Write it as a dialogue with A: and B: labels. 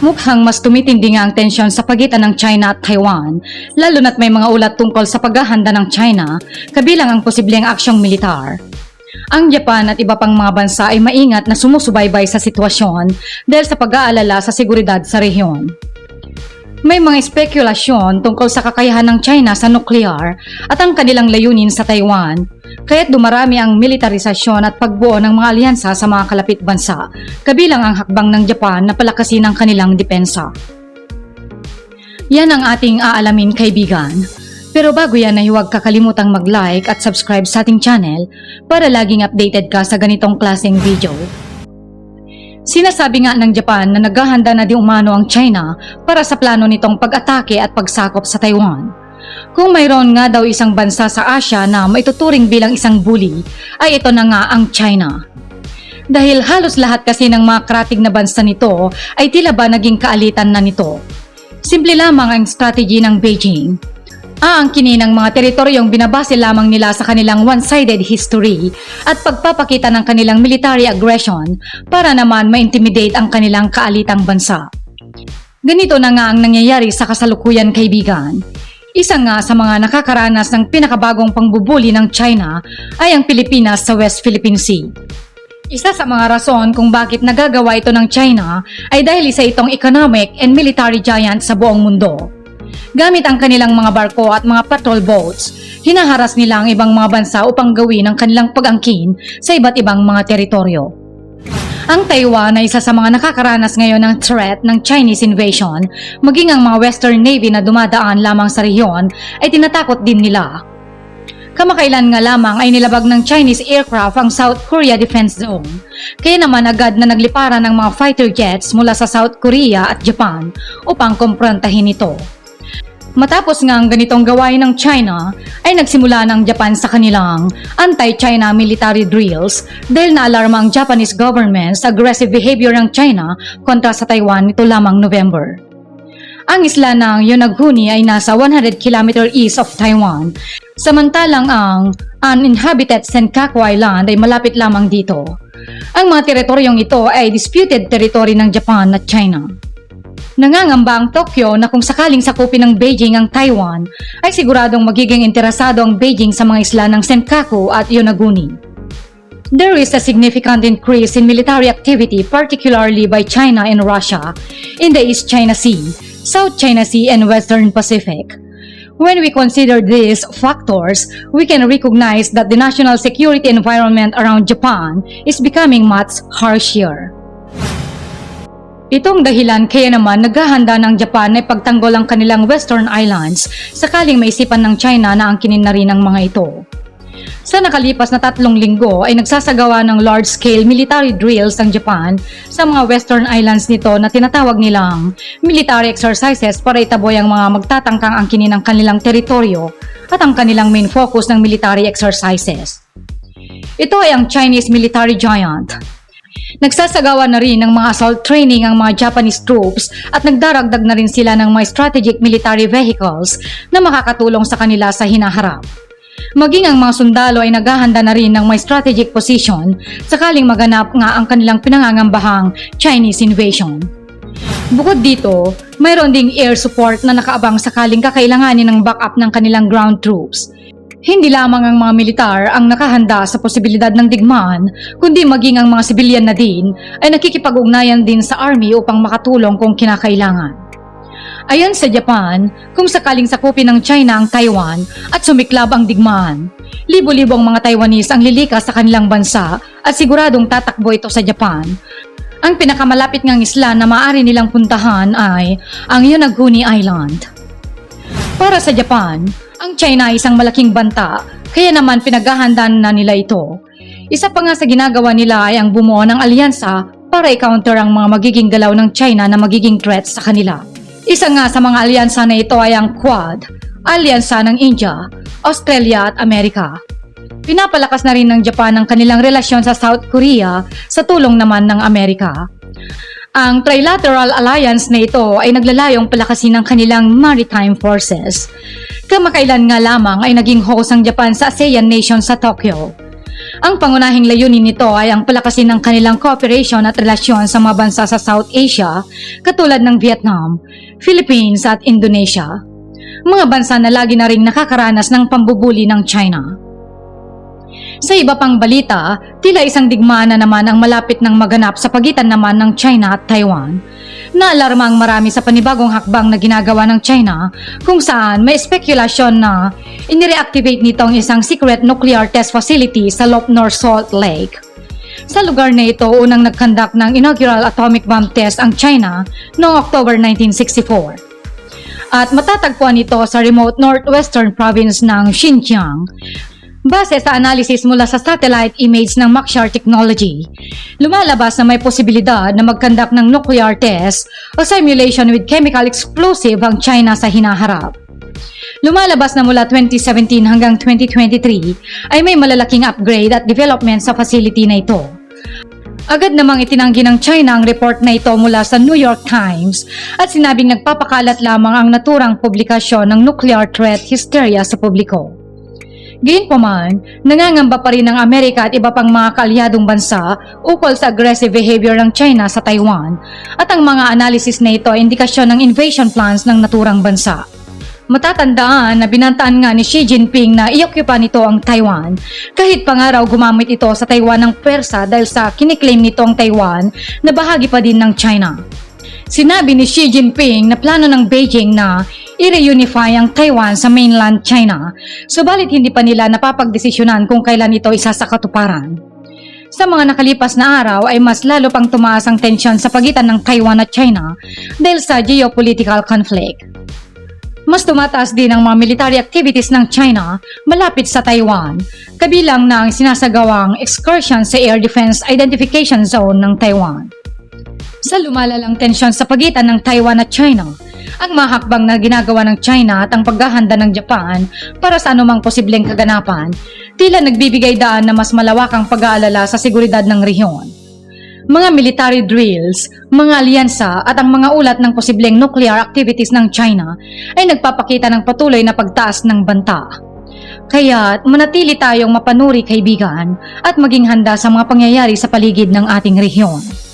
A: Mukhang mas tumitindi nga ang tensyon sa pagitan ng China at Taiwan, lalo na't may mga ulat tungkol sa paghahanda ng China, kabilang ang posibleng aksyong militar. Ang Japan at iba pang mga bansa ay maingat na sumusubaybay sa sitwasyon dahil sa pag-aalala sa seguridad sa rehiyon. May mga spekulasyon tungkol sa kakayahan ng China sa nuklear at ang kanilang layunin sa Taiwan, kaya't dumarami ang militarisasyon at pagbuo ng mga alyansa sa mga kalapit bansa, kabilang ang hakbang ng Japan na palakasin ang kanilang depensa. Yan ang ating aalamin kaibigan. Pero bago yan ay huwag kakalimutang mag-like at subscribe sa ating channel para laging updated ka sa ganitong klaseng video. Sinasabi nga ng Japan na naghahanda na di umano ang China para sa plano nitong pag-atake at pagsakop sa Taiwan. Kung mayroon nga daw isang bansa sa Asia na maituturing bilang isang bully, ay ito na nga ang China. Dahil halos lahat kasi ng mga karatig na bansa nito ay tila ba naging kaalitan na nito. Simple lamang ang strategy ng Beijing. Aangkinin ng mga teritoryong binabase lamang nila sa kanilang one-sided history at pagpapakita ng kanilang military aggression para naman ma-intimidate ang kanilang kaalitang bansa. Ganito na nga ang nangyayari sa kasalukuyan kaibigan. Isa nga sa mga nakakaranas ng pinakabagong pangbubuli ng China ay ang Pilipinas sa West Philippine Sea. Isa sa mga rason kung bakit nagagawa ito ng China ay dahil isa itong economic and military giant sa buong mundo. Gamit ang kanilang mga barko at mga patrol boats, hinaharas nila ang ibang mga bansa upang gawin ang kanilang pag-angkin sa iba't ibang mga teritoryo. Ang Taiwan ay isa sa mga nakakaranas ngayon ng threat ng Chinese invasion, maging ang mga Western Navy na dumadaan lamang sa rehiyon ay tinatakot din nila. Kamakailan nga lamang ay nilabag ng Chinese aircraft ang South Korea Defense Zone. Kaya naman agad na nagliparan ng mga fighter jets mula sa South Korea at Japan upang kumprontahin ito. Matapos nga ang ganitong gawain ng China, ay nagsimula ng Japan sa kanilang anti-China military drills dahil naalarma ang Japanese government sa aggressive behavior ng China kontra sa Taiwan nito lamang November. Ang isla ng Yonaguni ay nasa 100 km east of Taiwan, samantalang ang uninhabited Senkaku Island ay malapit lamang dito. Ang mga teritoryong ito ay disputed territory ng Japan at China. Nangangamba ang Tokyo na kung sakaling sakupin ng Beijing ang Taiwan, ay siguradong magiging interesado ang Beijing sa mga isla ng Senkaku at Yonaguni. There is a significant increase in military activity particularly by China and Russia in the East China Sea, South China Sea and Western Pacific. When we consider these factors, we can recognize that the national security environment around Japan is becoming much harsher. Itong dahilan kaya naman naghahanda ng Japan na pagtanggol ang kanilang Western Islands sakaling maisipan ng China na angkinin na rin ang mga ito. Sa nakalipas na tatlong linggo ay nagsasagawa ng large-scale military drills ang Japan sa mga Western Islands nito na tinatawag nilang military exercises para itaboy ang mga magtatangkang angkinin ng kanilang teritoryo at ang kanilang main focus ng military exercises. Ito ay ang Chinese military giant Nagsasagawa na rin ng mga assault training ang mga Japanese troops at nagdaragdag na rin sila ng mga strategic military vehicles na makakatulong sa kanila sa hinaharap. Maging ang mga sundalo ay naghahanda na rin ng may strategic position sakaling maganap nga ang kanilang pinangangambahang Chinese invasion. Bukod dito, mayroon ding air support na nakaabang sakaling kakailanganin ng backup ng kanilang ground troops. Hindi lamang ang mga militar ang nakahanda sa posibilidad ng digmaan, kundi maging ang mga sibilyan na din ay nakikipag-ugnayan din sa army upang makatulong kung kinakailangan. Ayon sa Japan, kung sakaling sakupin ng China ang Taiwan at sumiklab ang digmaan, libo-libong mga Taiwanese ang lilikas sa kanilang bansa at siguradong tatakbo ito sa Japan. Ang pinakamalapit ngang isla na maaari nilang puntahan ay ang Yonaguni Island. Para sa Japan, ang China ay isang malaking banta, kaya naman pinaghahandaan na nila ito. Isa pa nga sa ginagawa nila ay ang bumuo ng alyansa para i-counter ang mga magiging galaw ng China na magiging threat sa kanila. Isa nga sa mga alyansa na ito ay ang Quad, alyansa ng India, Australia at Amerika. Pinapalakas na rin ng Japan ang kanilang relasyon sa South Korea sa tulong naman ng Amerika. Ang Trilateral Alliance na ito ay naglalayong palakasin ang kanilang maritime forces. Kamakailan nga lamang ay naging host ang Japan sa ASEAN nation sa Tokyo. Ang pangunahing layunin nito ay ang palakasin ng kanilang cooperation at relasyon sa mga bansa sa South Asia katulad ng Vietnam, Philippines at Indonesia. Mga bansa na lagi na ring nakakaranas ng pambubuli ng China. Sa iba pang balita, tila isang digmaan na naman ang malapit ng maganap sa pagitan naman ng China at Taiwan. Naalarma ang marami sa panibagong hakbang na ginagawa ng China kung saan may spekulasyon na inireactivate nitong isang secret nuclear test facility sa Lopnor Salt Lake. Sa lugar na ito, unang nagkandak ng inaugural atomic bomb test ang China noong October 1964 at matatagpuan ito sa remote northwestern province ng Xinjiang. Base sa analysis mula sa satellite image ng Maxar Technology, lumalabas na may posibilidad na magkandak ng nuclear test o simulation with chemical explosive ang China sa hinaharap. Lumalabas na mula 2017 hanggang 2023 ay may malalaking upgrade at development sa facility na ito. Agad namang itinanggi ng China ang report na ito mula sa New York Times at sinabing nagpapakalat lamang ang naturang publikasyon ng nuclear threat hysteria sa publiko. Gayunpaman, nangangamba pa rin ng Amerika at iba pang mga kaalyadong bansa ukol sa aggressive behavior ng China sa Taiwan at ang mga analysis na ito ay indikasyon ng invasion plans ng naturang bansa. Matatandaan na binantaan nga ni Xi Jinping na i-occupy nito ang Taiwan kahit pa nga raw gumamit ito sa Taiwan ng pwersa dahil sa kiniklaim nito ang Taiwan na bahagi pa din ng China. Sinabi ni Xi Jinping na plano ng Beijing na i-reunify ang Taiwan sa mainland China, subalit hindi pa nila napapagdesisyonan kung kailan ito isa sa katuparan. Sa mga nakalipas na araw ay mas lalo pang tumaas ang tensyon sa pagitan ng Taiwan at China dahil sa geopolitical conflict. Mas tumataas din ang mga military activities ng China malapit sa Taiwan, kabilang na ang sinasagawang excursion sa Air Defense Identification Zone ng Taiwan. Sa lumalalang tensyon sa pagitan ng Taiwan at China, ang mga hakbang na ginagawa ng China at ang paghahanda ng Japan para sa anumang posibleng kaganapan, tila nagbibigay daan na mas malawakang pag-aalala sa seguridad ng rehiyon. Mga military drills, mga alyansa at ang mga ulat ng posibleng nuclear activities ng China ay nagpapakita ng patuloy na pagtaas ng banta. Kaya't manatili tayong mapanuri kaibigan at maging handa sa mga pangyayari sa paligid ng ating rehiyon.